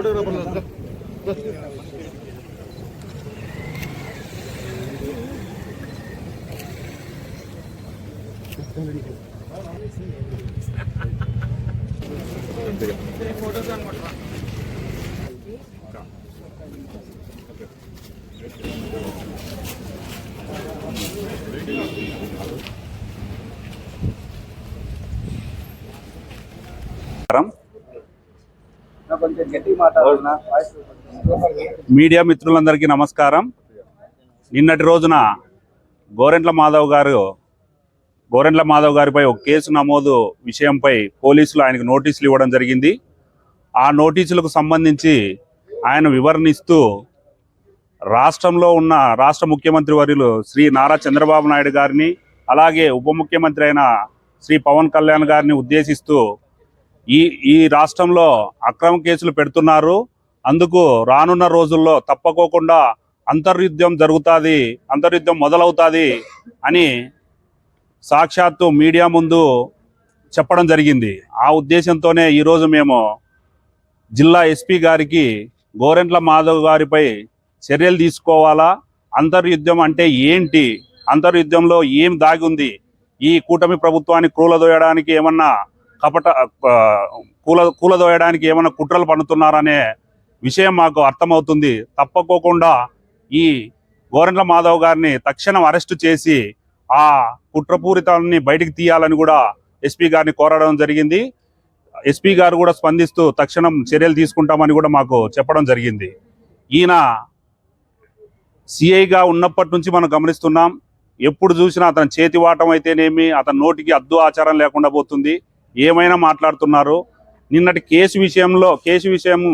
Photographer photos media మిత్రులందరికీ నమస్కారం. నిన్నటి రోజున గోరెంట్ల మాధవ్ గారు గోరెంట్ల మాధవ్ గారిపై ఒక కేసు నమోదు విషయంపై పోలీసులు ఆయనకు నోటీసులు ఇవ్వడం జరిగింది. ఆ నోటీసులకు సంబంధించి ఆయన వివరణిస్తూ రాష్ట్రంలో ఉన్న రాష్ట్ర ముఖ్యమంత్రి వర్యులు శ్రీ నారా చంద్రబాబు నాయుడు గారిని అలాగే ఉప ముఖ్యమంత్రి అయిన శ్రీ పవన్ కళ్యాణ్ గారిని ఉద్దేశిస్తూ ఈ ఈ రాష్ట్రంలో అక్రమ కేసులు పెడుతున్నారు. అందుకు రానున్న రోజుల్లో తప్పకోకుండా అంతర్యుద్ధం జరుగుతుంది అంతర్యుద్ధం మొదలవుతుంది అని సాక్షాత్తు మీడియా ముందు చెప్పడం జరిగింది. ఆ ఉద్దేశంతోనే ఈరోజు మేము జిల్లా ఎస్పీ గారికి గోరెంట్ల మాధవ్ గారిపై చర్యలు తీసుకోవాలా? అంతర్యుద్ధం అంటే ఏంటి? అంతర్యుద్ధంలో ఏం దాగి ఉంది? ఈ కూటమి ప్రభుత్వాన్ని క్రూలదోయడానికి ఏమన్నా కపట కూల కూలదోయడానికి ఏమైనా కుట్రలు పన్నుతున్నారనే విషయం మాకు అర్థమవుతుంది. తప్పకోకుండా ఈ గోరెంట్ల మాధవ్ గారిని తక్షణం అరెస్టు చేసి ఆ కుట్రపూరితాలని బయటికి తీయాలని కూడా ఎస్పీ గారిని కోరడం జరిగింది. ఎస్పీ గారు కూడా స్పందిస్తూ తక్షణం చర్యలు తీసుకుంటామని కూడా మాకు చెప్పడం జరిగింది. ఈయన సిఐగా ఉన్నప్పటి నుంచి మనం గమనిస్తున్నాం. ఎప్పుడు చూసినా అతని చేతి వాటం అయితేనేమి అతని నోటికి అద్దు ఆచారం లేకుండా పోతుంది. ఏమైనా మాట్లాడుతున్నారు? నిన్నటి కేసు విషయంలో కేసు విషయము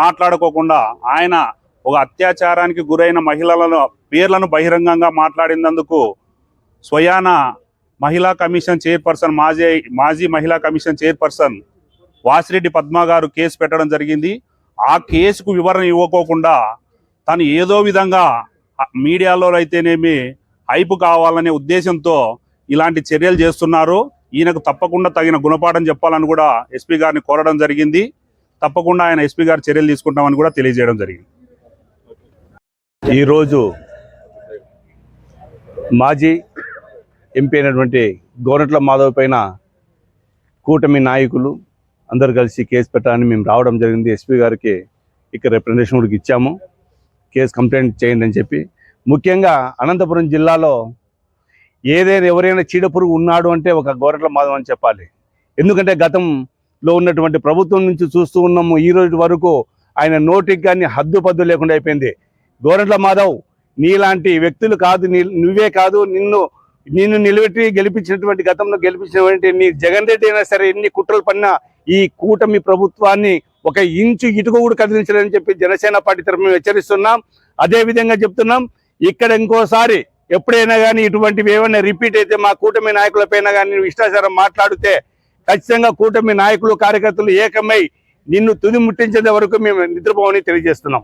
మాట్లాడుకోకుండా ఆయన ఒక అత్యాచారానికి గురైన మహిళలను పేర్లను బహిరంగంగా మాట్లాడినందుకు స్వయాన మహిళా కమిషన్ చైర్పర్సన్ మాజీ మాజీ మహిళా కమిషన్ చైర్పర్సన్ వాసిరెడ్డి పద్మ గారు కేసు పెట్టడం జరిగింది. ఆ కేసుకు వివరణ ఇవ్వకోకుండా తను ఏదో విధంగా మీడియాలో అయితేనేమి హైపు కావాలనే ఉద్దేశంతో ఇలాంటి చర్యలు చేస్తున్నారు. ఈయనకు తప్పకుండా తగిన గుణపాఠం చెప్పాలని కూడా ఎస్పీ గారిని కోరడం జరిగింది. తప్పకుండా ఆయన ఎస్పీ గారు చర్యలు తీసుకుంటామని కూడా తెలియజేయడం జరిగింది. ఈరోజు మాజీ ఎంపీ అయినటువంటి గోనట్ల మాధవ్ పైన కూటమి నాయకులు అందరు కలిసి కేసు పెట్టాలని మేము రావడం జరిగింది. ఎస్పీ గారికి ఇక్కడ రిప్రజెంటేషన్ కూడా ఇచ్చాము. కేసు కంప్లైంట్ చేయండి అని చెప్పి. ముఖ్యంగా అనంతపురం జిల్లాలో ఏదైనా ఎవరైనా చీడపురుగు ఉన్నాడు అంటే ఒక గోరట్ల మాధవ్ అని చెప్పాలి. ఎందుకంటే గతంలో ఉన్నటువంటి ప్రభుత్వం నుంచి చూస్తూ ఉన్నాము ఈ రోజు వరకు ఆయన నోటికి కానీ హద్దు పద్దు లేకుండా అయిపోయింది. గోరట్ల మాధవ్ నీలాంటి వ్యక్తులు కాదు నీ- నువ్వే కాదు నిన్ను నిన్ను నిలబెట్టి గెలిపించినటువంటి గతంలో గెలిపించినటువంటి నీ జగన్ రెడ్డి అయినా సరే ఎన్ని కుట్రలు పడినా ఈ కూటమి ప్రభుత్వాన్ని ఒక ఇంచు ఇటుక కూడా కదిలించలేదని చెప్పి జనసేన పార్టీ తరఫున హెచ్చరిస్తున్నాం. అదేవిధంగా చెప్తున్నాం ఇక్కడ ఇంకోసారి ఎప్పుడైనా కానీ ఇటువంటివి ఏమైనా రిపీట్ అయితే మా కూటమి నాయకులపైన కానీ నువ్వు ఇష్టాచారం మాట్లాడితే ఖచ్చితంగా కూటమి నాయకులు కార్యకర్తలు ఏకమై నిన్ను తుది ముట్టించేంత వరకు మేము నిద్రపోవని తెలియజేస్తున్నాం.